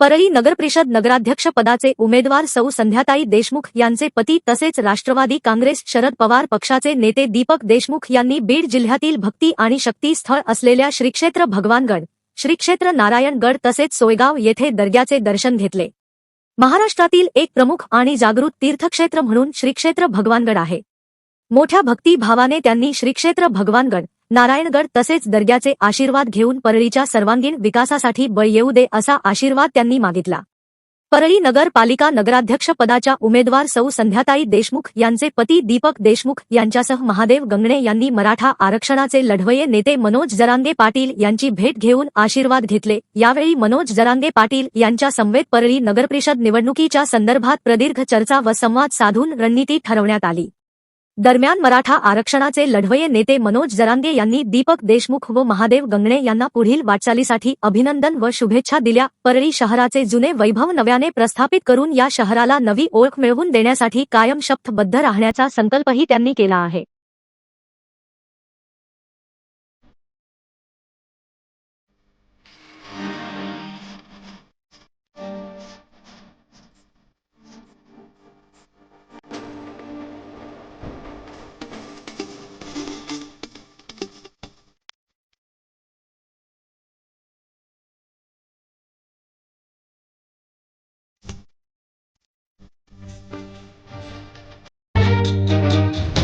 परळी नगरपरिषद नगराध्यक्ष पदाचे उमेदवार सौ. संध्याताई देशमुख यांचे पती तसेच राष्ट्रवादी काँग्रेस शरद पवार पक्षाचे नेते दीपक देशमुख यांनी बीड जिल्ह्यातील भक्ती आणि शक्ती स्थळ असलेल्या श्रीक्षेत्र भगवानगड श्रीक्षेत्र नारायणगड तसेच सोयगाव येथे दर्ग्याचे दर्शन घेतले. महाराष्ट्रातील एक प्रमुख आणि जागृत तीर्थक्षेत्र म्हणून श्रीक्षेत्र भगवानगड आहे. मोठ्या भक्तिभावाने त्यांनी श्रीक्षेत्र भगवानगड नारायणगड तसेच दर्ग्याचे आशीर्वाद घेऊन परळीच्या सर्वांगीण विकासासाठी बळ येऊ दे असा आशीर्वाद त्यांनी मागितला. परळी नगरपालिका नगराध्यक्ष पदाच्या उमेदवार सौ संध्याताई देशमुख यांचे पती दीपक देशमुख यांच्यासह महादेव गंगणे यांनी मराठा आरक्षणाचे लढवये नेते मनोज जरांगे पाटील यांची भेट घेऊन आशीर्वाद घेतले. यावेळी मनोज जरांगे पाटील यांच्या समवेत परळी नगरपरिषद निवडणुकीच्या संदर्भात प्रदीर्घ चर्चा व संवाद साधून रणनीती ठरवण्यात आली. दरम्यान मराठा आरक्षणाचे लढवये नेते मनोज जरांगे यांनी दीपक देशमुख व महादेव गंगणे यांना पुढील वाटचालीसाठी अभिनंदन व शुभेच्छा दिल्या. परळी शहराचे जुने वैभव नव्याने प्रस्थापित करून या शहराला नवी ओळख मिळवून देण्यासाठी कायम शब्दबद्ध राहण्याचा संकल्पही त्यांनी केला आहे. Música